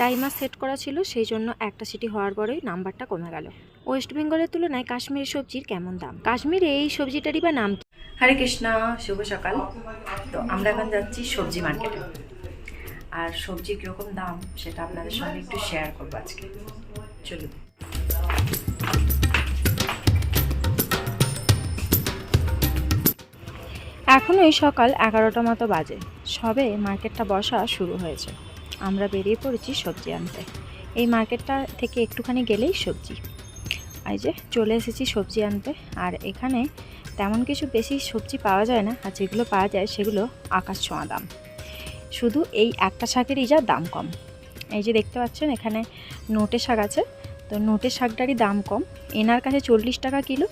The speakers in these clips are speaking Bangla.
টাইমার সেট করা ছিল সেই জন্য একটা সিটি হওয়ার পরেই নাম্বারটা কমে গেল। ওয়েস্ট বেঙ্গলের তুলনায় কাশ্মীর সবজির কেমন দাম? কাশ্মীরে এই সবজিটারই বা নাম হরে কৃষ্ণ শুভ সকাল। তো আমরা এখন যাচ্ছি সবজি মার্কেটে। আর সবজি কীরকম দাম সেটা আপনাদের সঙ্গে একটু শেয়ার করব আজকে। চলুন। এখন ওই সকাল এগারোটা মতো বাজে। সবে মার্কেটটা বসা শুরু হয়েছে। আমরা বেরিয়ে পড়েছি সবজি আনতে। এই মার্কেটটা থেকে একটুখানি গেলেই সবজি। এই যে চলে এসেছি সবজি আনতে, আর এখানে তেমন কিছু বেশি সবজি পাওয়া যায় না, আর যেগুলো পাওয়া যায় সেগুলো আকাশ ছোঁয়া দাম। শুধু এই একটা শাকেরই যা দাম কম। এই যে দেখতে পাচ্ছেন, এখানে নোটে শাক আছে। তো নোটে শাকটারই দাম কম। এনার কাছে চল্লিশ টাকা কিলো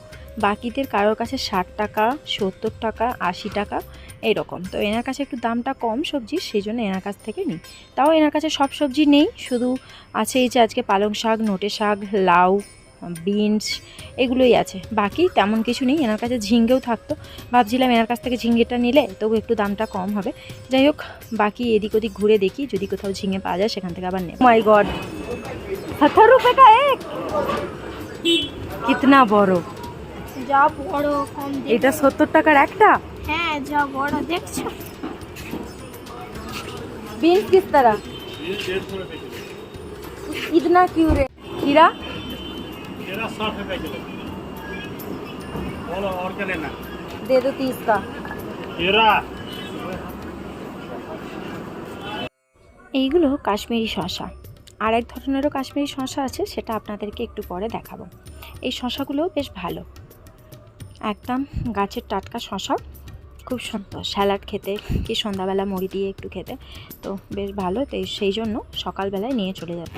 বাকিদের কারোর কাছে ষাট টাকা সত্তর টাকা আশি টাকা এরকম। তো এনার কাছে একটু দামটা কম সবজির সেই জন্য এনার কাছ থেকে নিই। তাও এনার কাছে সব সবজি নেই শুধু আছে এই যে আজকে পালং শাক নোটে শাক লাউ বিনস এগুলোই আছে। বাকি তেমন কিছু নেই এনার কাছে ঝিঙ্গেও থাকতো। ভাবছিলাম এনার কাছ থেকে ঝিঙ্গেটা নিলে তবু একটু দামটা কম হবে। যাই হোক বাকি এদিক ওদিক ঘুরে দেখি যদি কোথাও ঝিঙে পাওয়া যায় সেখান থেকে আবার নেব। মাই গড সত্তর রুপে কা এক কিতনা বড়। যা বড় কম দেখ- এটা সত্তর টাকার একটা হ্যাঁ যা বড় দেখছো बीन्स किस तरह इतना क्यों रे खीरा तेरह साठ रुपए किलो बोलो और क्या लेना दे दो तीस का तेरह এইগুলো কাশ্মীরি শশা আর এক ধরনেরও কাশ্মীরি শশা আছে সেটা আপনাদেরকে একটু পরে দেখাবো এই শশাগুলো বেশ ভালো একদম গাছের টাটকা শশা খুব সুন্দর। স্যালাড খেতে কি সন্ধ্যাবেলা মুড়ি দিয়ে একটু খেতে। তো বেশ ভালো। তো সেই জন্য সকালবেলায় নিয়ে চলে যাবে।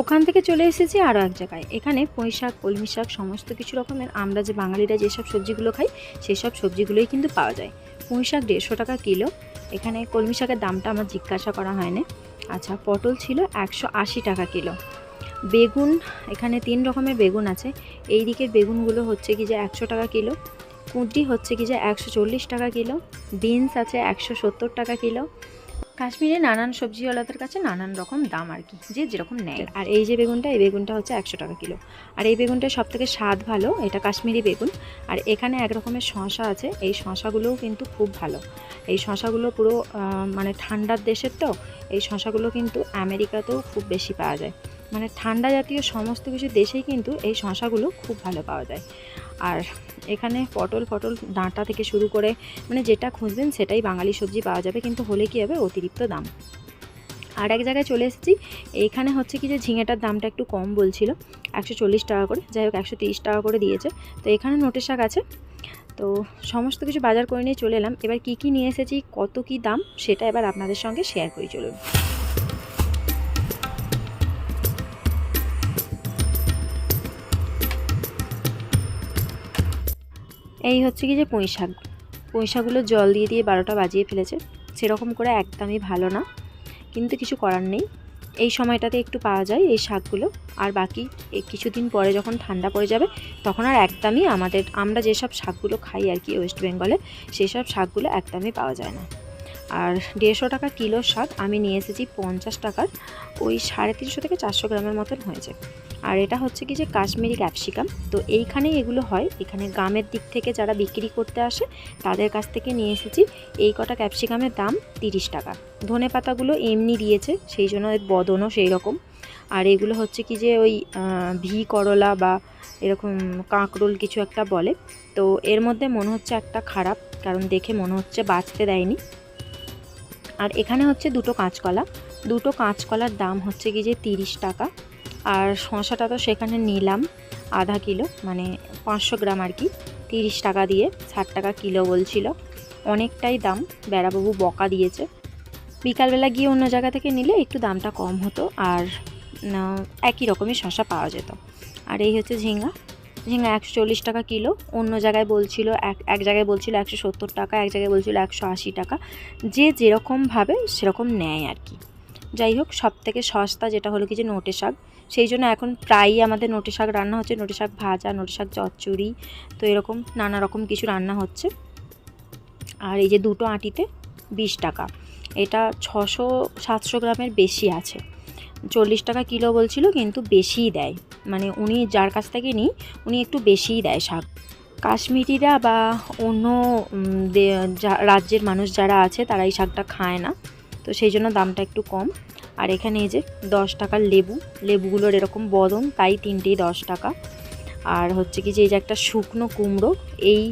ওখান থেকে চলে এসেছি আরও এক জায়গায়। এখানে পুঁই শাক কলমি শাক সমস্ত কিছু রকমের আমরা যে বাঙালিরা যেসব সবজিগুলো খাই সেই সব সবজিগুলোই কিন্তু পাওয়া যায়। পুঁই শাক দেড়শো টাকা কিলো। এখানে কলমি শাকের দামটা আমার জিজ্ঞাসা করা হয়নি। আচ্ছা পটল ছিল একশো আশি টাকা কিলো। বেগুন, এখানে তিন রকমের বেগুন আছে। এই দিকের বেগুনগুলো হচ্ছে কি যে একশো টাকা কিলো। কুঁটি হচ্ছে কি যে একশো চল্লিশ টাকা কিলো। বিনস আছে একশো সত্তর টাকা কিলো। কাশ্মীরে নানান সবজিওয়ালাদের কাছে নানান রকম দাম আর কি, যে যেরকম নেয়। আর এই যে বেগুনটা, এই বেগুনটা হচ্ছে একশো টাকা কিলো। আর এই বেগুনটা সব থেকে স্বাদ ভালো, এটা কাশ্মীরি বেগুন। আর এখানে এক রকমের শশা আছে, এই শশাগুলোও কিন্তু খুব ভালো। এই শশাগুলো পুরো মানে ঠান্ডার দেশের তো, এই শশাগুলো কিন্তু আমেরিকাতেও খুব বেশি পাওয়া যায়। মানে ঠান্ডা জাতীয় সমস্ত কিছু দেশেই কিন্তু এই শশাগুলো খুব ভালো পাওয়া যায়। আর এখানে পটল, ফটল ডাঁটা থেকে শুরু করে মানে যেটা খুঁজবেন সেটাই বাঙালি সবজি পাওয়া যাবে, কিন্তু হলে কি হবে? অতিরিক্ত দাম। আর এক জায়গায় চলে এসেছি এইখানে হচ্ছে কি যে ঝিঙেটার দামটা একটু কম বলছিল, একশো চল্লিশ টাকা করে, যাই হোক একশো টাকা করে দিয়েছে। তো এখানে নোটের শাক আছে। তো সমস্ত কিছু বাজার করে নিয়ে চলে এলাম। এবার কি কি নিয়ে এসেছি, কত কি দাম, সেটা এবার আপনাদের সঙ্গে শেয়ার করি, চলুন। এই হচ্ছে কি যে পুঁই শাক পুঁই শাকগুলো জল দিয়ে দিয়ে বারোটা বাজিয়ে ফেলেছে। সেরকম করে একদমই ভালো না। কিন্তু কিছু করার নেই। এই সময়টাতে একটু পাওয়া যায় এই শাকগুলো। আর বাকি কিছুদিন পরে যখন ঠান্ডা পড়ে যাবে, তখন আর একদমই আমাদের, আমরা যেসব শাকগুলো খাই আর কি ওয়েস্ট বেঙ্গলে সেই সব শাকগুলো একদমই পাওয়া যায় না। আর দেড়শো টাকা কিলো শাক আমি নিয়ে এসেছি পঞ্চাশ টাকার। ওই সাড়ে তিনশো থেকে চারশো গ্রামের মতন হয়েছে। আর এটা হচ্ছে কি যে কাশ্মীরি ক্যাপসিকাম। তো এইখানেই এগুলো হয়। এখানে গ্রামের দিক থেকে যারা বিক্রি করতে আসে, তাদের কাছ থেকে নিয়ে এসেছি। এই কটা ক্যাপসিকামের দাম তিরিশ টাকা। ধনে পাতাগুলো এমনি দিয়েছে, সেই জন্য এর বদনও সেই রকম আর এগুলো হচ্ছে কি যে ওই ভি করলা বা এরকম কাঁকরোল কিছু একটা বলে। তো এর মধ্যে মনে হচ্ছে একটা খারাপ, কারণ দেখে মনে হচ্ছে বাঁচতে দেয়নি। আর এখানে হচ্ছে দুটো কাঁচকলা। দুটো কাঁচকলার দাম হচ্ছে কি যে তিরিশ টাকা। আর শশাটা তো সেখানে নিলাম আধা কিলো মানে পাঁচশো গ্রাম আর কি, তিরিশ টাকা দিয়ে, ষাট টাকা কিলো বলছিল। অনেকটাই দাম, বেড়াবাবু বকা দিয়েছে। বিকালবেলা গিয়ে অন্য জায়গা থেকে নিলে একটু দামটা কম হতো আর একই রকমই শশা পাওয়া যেত। আর এই হচ্ছে ঝিঙ্গা ঝিঙ্গা একশো চল্লিশ টাকা কিলো, অন্য জায়গায় বলছিল এক এক জায়গায় বলছিল একশো সত্তর টাকা, এক জায়গায় বলছিল একশো আশি টাকা। যে যেরকমভাবে সেরকম নেয় আর কি। যাই হোক সব থেকে সস্তা যেটা হলো কি যে নোটে শাক সেই জন্য এখন প্রায়ই আমাদের নোটে শাক রান্না হচ্ছে, নোটে শাক ভাজা, নোটে শাক চচ্চড়ি, তো এরকম নানা রকম কিছু রান্না হচ্ছে। আর এই যে দুটো আটিতে বিশ টাকা, এটা ছশো সাতশো গ্রামের বেশি আছে। চল্লিশ টাকা কিলো বলছিল, কিন্তু বেশিই দেয়। মানে উনি যার কাছ থেকে নিই, উনি একটু বেশিই দেয় শাক। কাশ্মীরিরা বা অন্য রাজ্যের মানুষ যারা আছে, তারা এই শাকটা খায় না। তো সেই জন্য দামটা একটু কম। আর এখানে এই যে দশ টাকার লেবু, লেবুগুলোর এরকম বদন, তাই তিনটেই দশ টাকা। আর হচ্ছে কি যে এই যে একটা শুকনো কুমড়ো, এই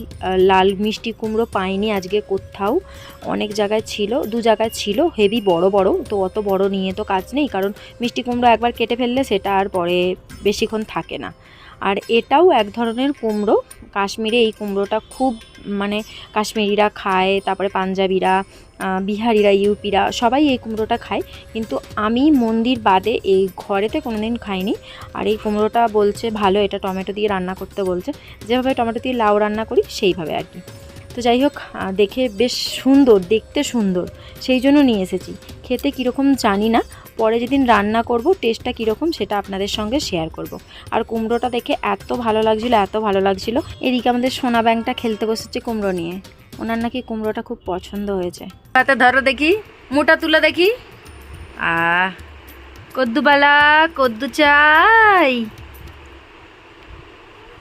লাল মিষ্টি কুমড়ো পাইনি আজকে কোথাও। অনেক জায়গায় ছিল, দু জায়গায় ছিল, হেভি বড় বড়, তো অত বড় নিয়ে তো কাজ নেই, কারণ মিষ্টি কুমড়ো একবার কেটে ফেললে সেটা আর পরে বেশিক্ষণ থাকে না। আর এটাও এক ধরনের কুমড়ো। কাশ্মীরে এই কুমড়োটা খুব মানে কাশ্মীরিরা খায়, তারপরে পাঞ্জাবিরা বিহারিরা, ইউপিরা সবাই এই কুমড়োটা খায়। কিন্তু আমি মন্দির বাদে এই ঘরেতে কোনোদিন খাইনি। আর এই কুমড়োটা বলছে, ভালো, এটা টমেটো দিয়ে রান্না করতে বলছে। যেভাবে টমেটো দিয়ে লাউ রান্না করি, সেইভাবে আর কি। তো যাই হোক দেখে বেশ সুন্দর, দেখতে সুন্দর। সেই জন্য নিয়ে এসেছি। খেতে কীরকম জানি না পরে যেদিন রান্না করব টেস্টটা কীরকম সেটা আপনাদের সঙ্গে শেয়ার করব। আর কুমড়োটা দেখে এত ভালো লাগছিল এত ভালো লাগছিল। এদিকে আমাদের সোনা ব্যাংকটা খেলতে বসেছে কুমড়ো নিয়ে। ওনার নাকি কুমড়োটা খুব পছন্দ হয়েছে। হাতে ধরো দেখি মোটা তুলে দেখি। আ কদ্দুবালা কদ্দু চাই।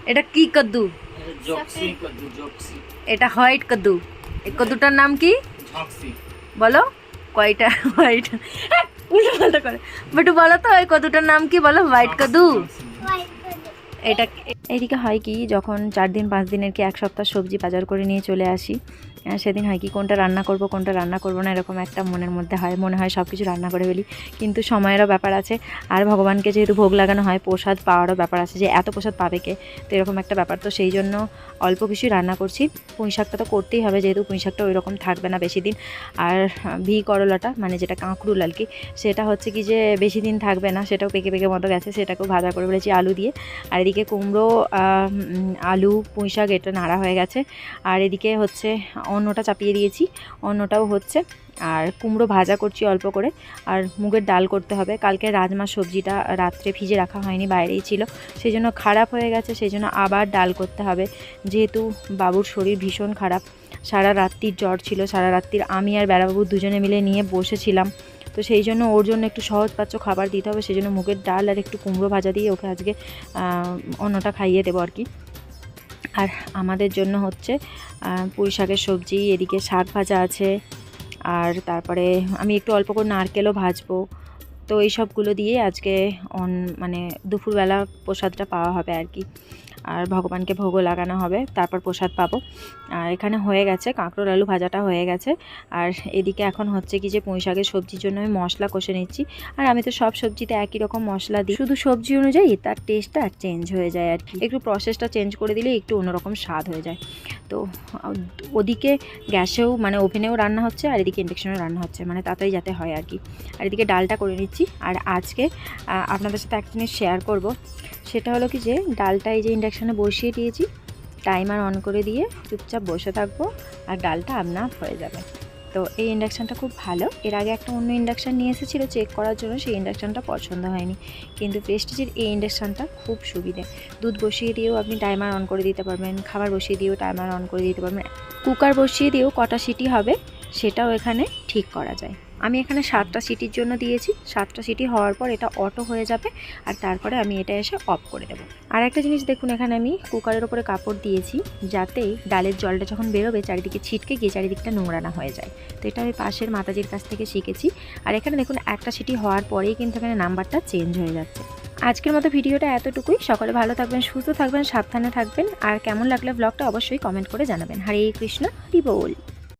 এটা কি কদ্দু? জক্সি কদ্দু জক্সি। এটা হোয়াইট কদ্দু। এই কদ্দুটার নাম কি? বলো কয়টা হোয়াইট? উল্টো পাল্টা করে। বেটু বলো তো ওই কদুটার নাম কি বলো? হোয়াইট কাদু? এটা এদিকে হয় কি, যখন চার দিন, পাঁচ দিনের কি এক সপ্তাহ সবজি বাজার করে নিয়ে চলে আসি সেদিন হয় কি, কোনটা রান্না করব, কোনটা রান্না করব না, এরকম একটা মনের মধ্যে হয়, মনে হয় সব কিছু রান্না করে ফেলি। কিন্তু সময়েরও ব্যাপার আছে, আর ভগবানকে যেহেতু ভোগ লাগানো হয়, প্রসাদ পাওয়ারও ব্যাপার আছে যে এত প্রসাদ পাবে কে? তো এরকম একটা ব্যাপার। তো সেই জন্য অল্প কিছুই রান্না করছি। পুঁই শাকটা তো করতেই হবে, যেহেতু পুঁই শাকটা ওই রকম থাকবে না বেশি দিন। আর ভি করলাটা মানে যেটা কাঁকরুল আর কি, সেটা হচ্ছে কি যে বেশি দিন থাকবে না, সেটাও পেকে পেকে মতো গেছে, সেটাকেও ভাজা করে ফেলেছি আলু দিয়ে। আর এদিকে কুমড়ো আলু, পুঁই শাক এটা নাড়া হয়ে গেছে। আর এদিকে হচ্ছে অন্নটা চাপিয়ে দিয়েছি। অন্নটাও হচ্ছে। আর কুমড়ো ভাজা করছি অল্প করে। আর মুগের ডাল করতে হবে। কালকে রাজমা সবজিটা রাত্রে ভিজে রাখা হয়নি, বাইরেই ছিল। সেই জন্য খারাপ হয়ে গেছে। সেই জন্য আবার ডাল করতে হবে। যেহেতু বাবুর শরীর ভীষণ খারাপ। সারা রাত্রির জ্বর ছিল, সারা রাত্রির আমি আর বেড়াবাবু দুজনে মিলে নিয়ে বসেছিলাম। তো সেই জন্য ওর জন্য একটু সহজ পাচ্য খাবার দিতে হবে সেই জন্য মুগের ডাল আর একটু কুমড়ো ভাজা দিয়ে ওকে আজকে আহ, অন্নটা খাইয়ে দেবো আর কি। আর আমাদের জন্য হচ্ছে পুঁই শাকের সবজি এদিকে শাক ভাজা আছে আর তারপরে আমি একটু অল্প করে নারকেলও ভাজবো। তো এই সবগুলো দিয়ে আজকে অন মানে দুপুরবেলা প্রসাদটা পাওয়া হবে আর কি। আর ভগবানকে ভোগও লাগানো হবে, তারপর প্রসাদ পাবো। আর এখানে হয়ে গেছে, কাঁকড়োর আলু ভাজাটা হয়ে গেছে। আর এদিকে এখন হচ্ছে কি যে পুঁই শাকের সবজির জন্য আমি মশলা কষে নিচ্ছি। আর আমি তো সব সবজিতে একই রকম মশলা দিই। শুধু সবজি অনুযায়ী তার টেস্টটা চেঞ্জ হয়ে যায় আর কি। একটু প্রসেসটা চেঞ্জ করে দিলে একটু অন্যরকম স্বাদ হয়ে যায়। তো ওদিকে গ্যাসেও মানে ওভেনেও রান্না হচ্ছে আর এদিকে ইন্ডাকশনেও রান্না হচ্ছে মানে তাড়াতাড়ি যাতে হয় আর কি। আর এদিকে ডালটা করে নিচ্ছি আর আজকে আপনাদের সাথে একটা জিনিস শেয়ার করব। সেটা হলো কি যে, ডালটা এই যে ইন্ডাকশনে বসিয়ে দিয়েছি, টাইমার অন করে দিয়ে চুপচাপ বসে থাকব আর ডালটা আপনা হয়ে যাবে। তো এই ইন্ডাকশানটা খুব ভালো। এর আগে একটা অন্য ইন্ডাকশান নিয়ে এসেছিল চেক করার জন্য সেই ইন্ডাকশানটা পছন্দ হয়নি। কিন্তু প্রেস্টিজের এই ইন্ডাকশানটা খুব সুবিধে। দুধ বসিয়ে দিয়েও আপনি টাইমার অন করে দিতে পারবেন, খাবার বসিয়ে দিয়েও টাইমার অন করে দিতে পারবেন। কুকার বসিয়ে দিয়েও কটা সিটি হবে, সেটাও এখানে ঠিক করা যায়। আমি এখানে সাতটা সিটির জন্য দিয়েছি। সাতটা সিটি হওয়ার পর এটা অটো হয়ে যাবে আর তারপরে আমি এটা এসে অফ করে দেবো। আর একটা জিনিস দেখুন, এখানে আমি কুকারের ওপরে কাপড় দিয়েছি যাতে ডালের জলটা যখন বেরোবে চারিদিকে ছিটকে গিয়ে চারিদিকটা নোংরা না হয়ে যায়। তো এটা আমি পাশের মাতাজির কাছ থেকে শিখেছি। আর এখানে দেখুন, একটা সিটি হওয়ার পরেই কিন্তু এখানে নাম্বারটা চেঞ্জ হয়ে যাচ্ছে। আজকের মতো ভিডিওটা এতটুকুই। সকলে ভালো থাকবেন, সুস্থ থাকবেন, সাবধানে থাকবেন। আর কেমন লাগলে ব্লগটা অবশ্যই কমেন্ট করে জানাবেন। হরে কৃষ্ণ, হরি বল।